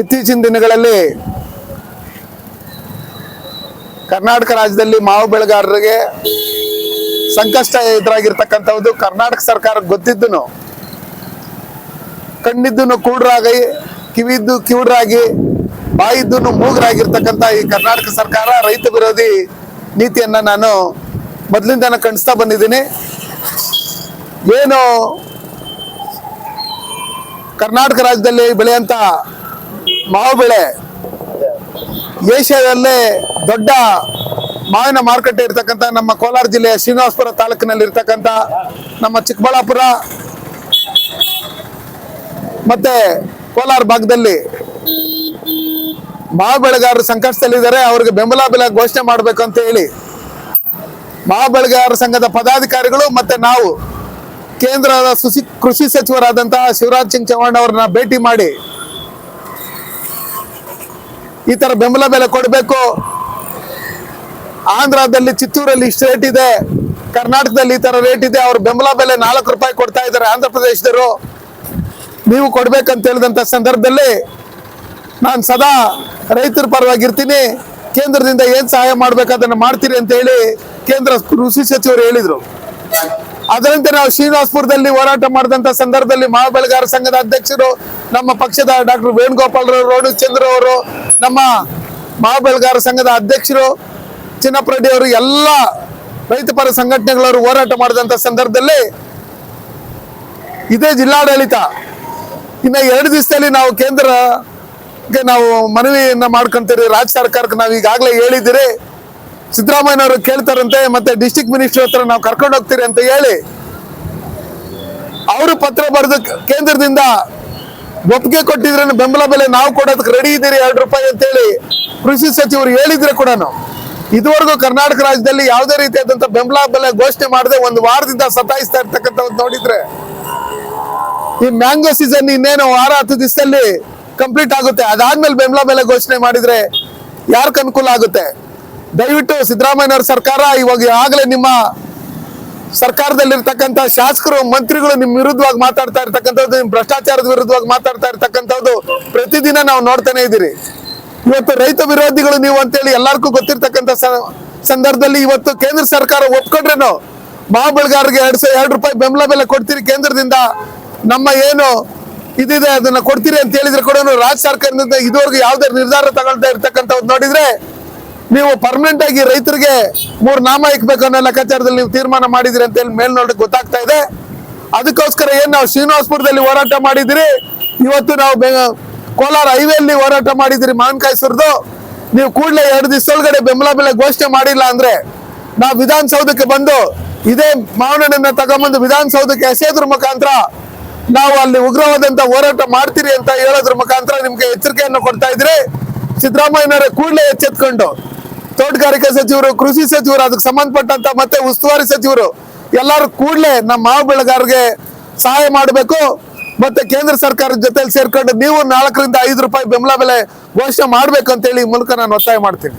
ಇತ್ತೀಚಿನ ದಿನಗಳಲ್ಲಿ ಕರ್ನಾಟಕ ರಾಜ್ಯದಲ್ಲಿ ಮಾವು ಬೆಳೆಗಾರರಿಗೆ ಸಂಕಷ್ಟ ಎದುರಾಗಿರ್ತಕ್ಕಂಥದ್ದು ಕರ್ನಾಟಕ ಸರ್ಕಾರಕ್ಕೆ ಗೊತ್ತಿದ್ದನು. ಕಣ್ಣಿದ್ದನು ಕೂಡ್ರಾಗಿ, ಕಿವಿದ್ದು ಕಿವುಡ್ರಾಗಿ ಬಾಯಿದ್ದನ್ನು ಮೂಗರಾಗಿರ್ತಕ್ಕಂಥ ಈ ಕರ್ನಾಟಕ ಸರ್ಕಾರ ರೈತ ವಿರೋಧಿ ನೀತಿಯನ್ನು ನಾನು ಮೊದಲಿಂದ ಕಂಡಿಸ್ತಾ ಬಂದಿದ್ದೀನಿ. ಏನು ಕರ್ನಾಟಕ ರಾಜ್ಯದಲ್ಲಿ ಬೆಳೆಯಂತ ಮಾವು ಬೆಳೆ ಏಷ್ಯಾದಲ್ಲೇ ದೊಡ್ಡ ಮಾವಿನ ಮಾರುಕಟ್ಟೆ ಇರ್ತಕ್ಕಂಥ ನಮ್ಮ ಕೋಲಾರ ಜಿಲ್ಲೆಯ ಶ್ರೀನಿವಾಸಪುರ ತಾಲೂಕಿನಲ್ಲಿ ಇರ್ತಕ್ಕಂಥ ನಮ್ಮ ಚಿಕ್ಕಬಳ್ಳಾಪುರ ಮತ್ತೆ ಕೋಲಾರ ಭಾಗದಲ್ಲಿ ಮಾವು ಬೆಳೆಗಾರರು ಸಂಕಷ್ಟದಲ್ಲಿದ್ದಾರೆ, ಅವರಿಗೆ ಬೆಂಬಲ ಬೆಲೆ ಘೋಷಣೆ ಮಾಡಬೇಕು ಅಂತ ಹೇಳಿ ಮಾವು ಬೆಳೆಗಾರರ ಸಂಘದ ಪದಾಧಿಕಾರಿಗಳು ಮತ್ತೆ ನಾವು ಕೇಂದ್ರದ ಸುಸಿ ಕೃಷಿ ಸಚಿವರಾದಂತಹ ಶಿವರಾಜ್ ಸಿಂಗ್ ಚೌಹಾಣ್ ಅವರನ್ನ ಭೇಟಿ ಮಾಡಿ ಈ ತರ ಬೆಂಬಲ ಬೆಲೆ ಕೊಡಬೇಕು. ಆಂಧ್ರದಲ್ಲಿ ಚಿತ್ತೂರಲ್ಲಿ ಇಷ್ಟು ರೇಟ್ ಇದೆ. ಕರ್ನಾಟಕದಲ್ಲಿ ಈ ತರ ರೇಟ್ ಇದೆ. ಅವ್ರು ಬೆಂಬಲ ಬೆಲೆ ನಾಲ್ಕು ರೂಪಾಯಿ ಕೊಡ್ತಾ ಇದ್ದಾರೆ ಆಂಧ್ರ ಪ್ರದೇಶದವರು. ನೀವು ಕೊಡ್ಬೇಕಂತ ಹೇಳಿದಂತ ಸಂದರ್ಭದಲ್ಲಿ ನಾನು ಸದಾ ರೈತರ ಪರವಾಗಿರ್ತೀನಿ. ಕೇಂದ್ರದಿಂದ ಏನ್ ಸಹಾಯ ಮಾಡ್ಬೇಕು ಅದನ್ನ ಮಾಡ್ತೀರಿ ಅಂತ ಹೇಳಿ ಕೇಂದ್ರ ಕೃಷಿ ಸಚಿವರು ಹೇಳಿದ್ರು. ಅದರಂತೆ ನಾವು ಶ್ರೀನಿವಾಸಪುರದಲ್ಲಿ ಹೋರಾಟ ಮಾಡಿದಂತ ಸಂದರ್ಭದಲ್ಲಿ ಮಹಾ ಬೆಳೆಗಾರ ಸಂಘದ ಅಧ್ಯಕ್ಷರು, ನಮ್ಮ ಪಕ್ಷದ ಡಾಕ್ಟರ್ ವೇಣುಗೋಪಾಲ್ ರೋಣು ಚಂದ್ರ ಅವರು, ನಮ್ಮ ಮಹಾ ಬೆಳೆಗಾರ ಸಂಘದ ಅಧ್ಯಕ್ಷರು ಚಿನ್ನಪ್ಪ ಅವರು, ಎಲ್ಲ ರೈತಪರ ಸಂಘಟನೆಗಳವರು ಹೋರಾಟ ಮಾಡಿದಂತ ಸಂದರ್ಭದಲ್ಲಿ ಇದೇ ಜಿಲ್ಲಾಡಳಿತ ಇನ್ನ ಎರಡು ದಿವಸದಲ್ಲಿ ನಾವು ಕೇಂದ್ರಕ್ಕೆ ನಾವು ಮನವಿಯನ್ನ ಮಾಡ್ಕೊಂತೀರಿ. ರಾಜ್ಯ ಸರ್ಕಾರಕ್ಕೆ ನಾವು ಈಗಾಗಲೇ ಹೇಳಿದ್ದೀರಿ. ಸಿದ್ದರಾಮಯ್ಯನವರು ಕೇಳ್ತಾರಂತೆ, ಮತ್ತೆ ಡಿಸ್ಟಿಕ್ ಮಿನಿಸ್ಟರ್ ಹತ್ರ ನಾವು ಕರ್ಕೊಂಡು ಹೋಗ್ತೀರಿ ಅಂತ ಹೇಳಿ, ಅವರು ಪತ್ರ ಬರೆದು ಕೇಂದ್ರದಿಂದ ಒಪ್ಪಿಗೆ ಕೊಟ್ಟಿದ್ರೆ ಬೆಂಬಲ ಬೆಲೆ ನಾವು ಕೊಡೋದಕ್ಕೆ ರೆಡಿ ಇದ್ದೀರಿ ಎರಡು ರೂಪಾಯಿ ಅಂತ ಹೇಳಿ ಕೃಷಿ ಸಚಿವರು ಹೇಳಿದ್ರೆ ಕೂಡ ಇದುವರೆಗೂ ಕರ್ನಾಟಕ ರಾಜ್ಯದಲ್ಲಿ ಯಾವುದೇ ರೀತಿಯಾದಂತ ಬೆಂಬಲ ಬೆಲೆ ಘೋಷಣೆ ಮಾಡದೆ ಒಂದು ವಾರದಿಂದ ಸತಾಯಿಸ್ತಾ ಇರ್ತಕ್ಕಂಥದ್ದು ನೋಡಿದ್ರೆ, ಈ ಮ್ಯಾಂಗೋ ಸೀಸನ್ ಇನ್ನೇನು ವಾರ ಹತ್ತು ದಿವಸದಲ್ಲಿ ಕಂಪ್ಲೀಟ್ ಆಗುತ್ತೆ. ಅದಾದ್ಮೇಲೆ ಬೆಂಬಲ ಬೆಲೆ ಘೋಷಣೆ ಮಾಡಿದ್ರೆ ಯಾರ್ಕ್ ಅನುಕೂಲ ಆಗುತ್ತೆ? ದಯವಿಟ್ಟು ಸಿದ್ದರಾಮಯ್ಯನವ್ರ ಸರ್ಕಾರ ಇವಾಗ ಆಗಲೇ ನಿಮ್ಮ ಸರ್ಕಾರದಲ್ಲಿರ್ತಕ್ಕಂಥ ಶಾಸಕರು, ಮಂತ್ರಿಗಳು ನಿಮ್ ವಿರುದ್ಧವಾಗಿ ಮಾತಾಡ್ತಾ ಇರ್ತಕ್ಕಂಥದ್ದು ನಿಮ್ ಭ್ರಷ್ಟಾಚಾರದ ವಿರುದ್ಧವಾಗಿ ಮಾತಾಡ್ತಾ ಇರ್ತಕ್ಕಂಥದ್ದು ಪ್ರತಿದಿನ ನಾವು ನೋಡ್ತಾನೆ ಇದ್ದೀರಿ. ಇವತ್ತು ರೈತ ವಿರೋಧಿಗಳು ನೀವು ಅಂತೇಳಿ ಎಲ್ಲರಿಗೂ ಗೊತ್ತಿರ್ತಕ್ಕಂಥ ಸಂದರ್ಭದಲ್ಲಿ ಇವತ್ತು ಕೇಂದ್ರ ಸರ್ಕಾರ ಒಪ್ಕೊಂಡ್ರೇನು? ಬೆಳೆಗಾರರಿಗೆ ಎರಡ್ ಸಾವಿರ ಎರಡು ರೂಪಾಯಿ ಬೆಂಬಲ ಬೆಲೆ ಕೊಡ್ತೀರಿ ಕೇಂದ್ರದಿಂದ, ನಮ್ಮ ಏನು ಇದಿದೆ ಅದನ್ನ ಕೊಡ್ತೀರಿ ಅಂತ ಹೇಳಿದ್ರೆ ಕೂಡ ರಾಜ್ಯ ಸರ್ಕಾರದಿಂದ ಇದುವರೆಗೂ ಯಾವುದೇ ನಿರ್ಧಾರ ತಗೊಳ್ತಾ ಇರ್ತಕ್ಕಂಥದ್ದು ನೋಡಿದ್ರೆ ನೀವು ಪರ್ಮನೆಂಟ್ ಆಗಿ ರೈತರಿಗೆ ಮೂರು ನಾಮ ಇಕ್ಬೇಕು ಅನ್ನೋ ಲೆಕ್ಕಾಚಾರದಲ್ಲಿ ನೀವು ತೀರ್ಮಾನ ಮಾಡಿದಿರಿ ಅಂತ ಹೇಳಿ ಮೇಲ್ನೋಟಕ್ಕೆ ಗೊತ್ತಾಗ್ತಾ ಇದೆ. ಅದಕ್ಕೋಸ್ಕರ ಏನ್ ನಾವು ಶ್ರೀನಿವಾಸಪುರದಲ್ಲಿ ಹೋರಾಟ ಮಾಡಿದಿರಿ, ಇವತ್ತು ನಾವು ಕೋಲಾರ ಹೈವೇಲಿ ಹೋರಾಟ ಮಾಡಿದಿರಿ ಮಾವಿನಕಾಯಿ ನೀವು ಕೂಡಲೇ ಎರಡು ದಿವಸದೊಳಗಡೆ ಬೆಂಬಲ ಬೆಲೆ ಘೋಷಣೆ ಮಾಡಿಲ್ಲ ಅಂದ್ರೆ ನಾವು ವಿಧಾನಸೌಧಕ್ಕೆ ಬಂದು ಇದೇ ಮಾವನನ್ನ ತಗೊಂಬಂದು ವಿಧಾನಸೌಧಕ್ಕೆ ಎಸೆಯೋದ್ರ ಮುಖಾಂತರ ನಾವು ಅಲ್ಲಿ ಉಗ್ರವಾದಂತ ಹೋರಾಟ ಮಾಡ್ತೀರಿ ಅಂತ ಹೇಳೋದ್ರ ಮುಖಾಂತರ ನಿಮ್ಗೆ ಎಚ್ಚರಿಕೆಯನ್ನು ಕೊಡ್ತಾ ಇದ್ರಿ. ಸಿದ್ದರಾಮಯ್ಯನವರೇ ಕೂಡಲೇ ಎಚ್ಚೆತ್ಕೊಂಡು ತೋಟಗಾರಿಕೆ ಸಚಿವರು, ಕೃಷಿ ಸಚಿವರು, ಅದಕ್ಕೆ ಸಂಬಂಧಪಟ್ಟಂತ ಮತ್ತೆ ಉಸ್ತುವಾರಿ ಸಚಿವರು, ಎಲ್ಲರೂ ಕೂಡಲೇ ನಮ್ಮ ಮಾವು ಬೆಳೆಗಾರರಿಗೆ ಸಹಾಯ ಮಾಡಬೇಕು. ಮತ್ತೆ ಕೇಂದ್ರ ಸರ್ಕಾರದ ಜೊತೆ ಸೇರ್ಕೊಂಡು ನೀವು ನಾಲ್ಕರಿಂದ ಐದು ರೂಪಾಯಿ ಬೆಂಬಲ ಬೆಲೆ ಘೋಷಣೆ ಮಾಡ್ಬೇಕು ಅಂತೇಳಿ ಮೂಲಕ ನಾನು ಒತ್ತಾಯ ಮಾಡ್ತೀನಿ.